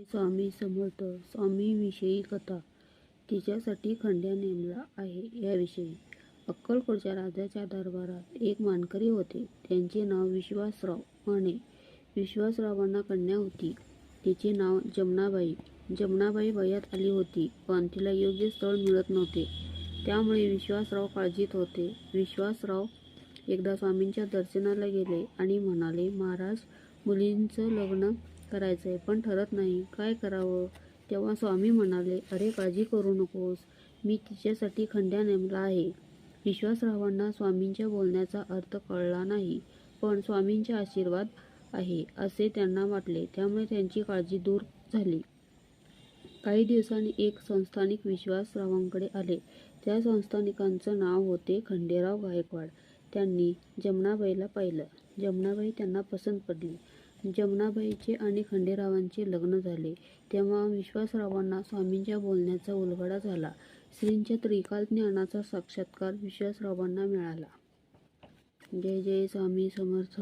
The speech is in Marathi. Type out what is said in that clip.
स्वामी समर्थ स्वामीविषयी कथा. तिच्यासाठी खंड्या नेमला आहे याविषयी. अक्कलकोटच्या राजाच्या दरबारात एक मानकरी होते. त्यांचे नाव विश्वासराव म्हणे. विश्वासरावांना कन्या होती. तिचे नाव जमनाबाई. जमनाबाई वयात आली होती पण तिला योग्य स्थळ मिळत नव्हते. त्यामुळे विश्वासराव काळजीत होते. विश्वासराव एकदा स्वामींच्या दर्शनाला गेले आणि म्हणाले महाराज मुलींचं लग्न करायचं आहे पण ठरत नाही. काय करावं? तेव्हा स्वामी म्हणाले अरे काळजी करू नकोस. मी तिच्यासाठी खंड्या नेमला आहे. विश्वासरावांना स्वामींच्या बोलण्याचा अर्थ कळला नाही पण स्वामींचे आशीर्वाद आहे असे त्यांना वाटले. त्यामुळे त्यांची काळजी दूर झाली. काही दिवसांनी एक संस्थानिक विश्वासरावांकडे आले. त्या संस्थानिकांचं नाव होते खंडेराव गायकवाड. त्यांनी जमनाबाईला पाहिलं. जमनाबाई त्यांना पसंत पडली. जमनाबाईचे आणि खंडेरावांचे लग्न झाले. तेव्हा विश्वासरावांना स्वामींच्या बोलण्याचा उलगडा झाला. श्रींच्या त्रिकाल ज्ञानाचा साक्षात्कार विश्वासरावांना मिळाला. जय जय स्वामी समर्थ.